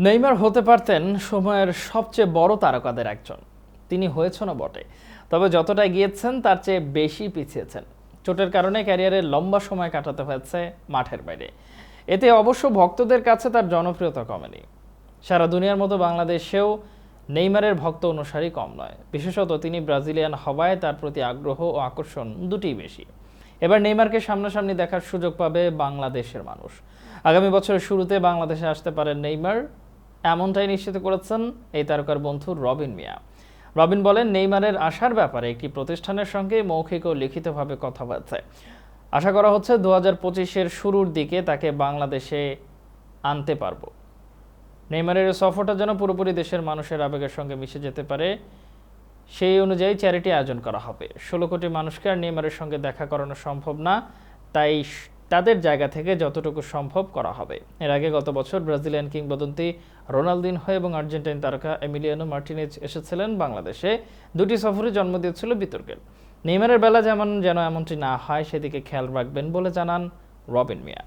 Neymar হতে পারতেন সময়ের সবচেয়ে বড় তারকাদের একজন। তিনি হয়েছেনও বটে। তবে যতটা গিয়েছেন তার চেয়ে বেশি পিছিয়েছেন। চোটের কারণে ক্যারিয়ারে লম্বা সময় কাটাতে হয়েছে মাঠের বাইরে। এতে অবশ্য ভক্তদের কাছে তার জনপ্রিয়তা কমেনি। সারা দুনিয়ার মতো বাংলাদেশেও নেইমারের ভক্ত অনুসারী কম নয়। বিশেষত তিনি ব্রাজিলিয়ান হওয়ায় তার প্রতি আগ্রহ ও আকর্ষণ দুটিই বেশি। এবার নেইমারকে সামনাসামনি দেখার সুযোগ পাবে বাংলাদেশের মানুষ। আগামী বছরের শুরুতে বাংলাদেশে আসতে পারেন নেইমার। এমনটাই নিশ্চিত করেছেন এই তারকার বন্ধু রবিন মিয়া। রবিন বলেন, নেইমারের আসার ব্যাপারে একটি প্রতিষ্ঠানের সঙ্গে মৌখিক ও লিখিতভাবে কথা হয়েছে। আশা করা হচ্ছে দু হাজার পঁচিশের শুরুর দিকে তাকে বাংলাদেশে আনতে পারব। নেইমারের সফরটা যেন পুরোপুরি দেশের মানুষের আবেগের সঙ্গে মিশে যেতে পারে, সেই অনুযায়ী চ্যারিটি আয়োজন করা হবে। ষোলো কোটি মানুষকে আর নেইমারের সঙ্গে দেখা করানো সম্ভব না, তাই তাদের জায়গা থেকে যতটুকু সম্ভব করা হবে। এর আগে গত বছর ব্রাজিলিয়ান কিংবদন্তি রোনালদিন হয়ে এবং আর্জেন্টাইন তারকা এমিলিয়ানো মার্টিনেজ এসেছিলেন বাংলাদেশে। দুটি সফরে জন্ম দিয়েছিল বিতর্কের। নেইমারের বেলা যেমন, যেন এমনটি না হয়, সেদিকে খেয়াল রাখবেন বলে জানান রবিন মিয়া।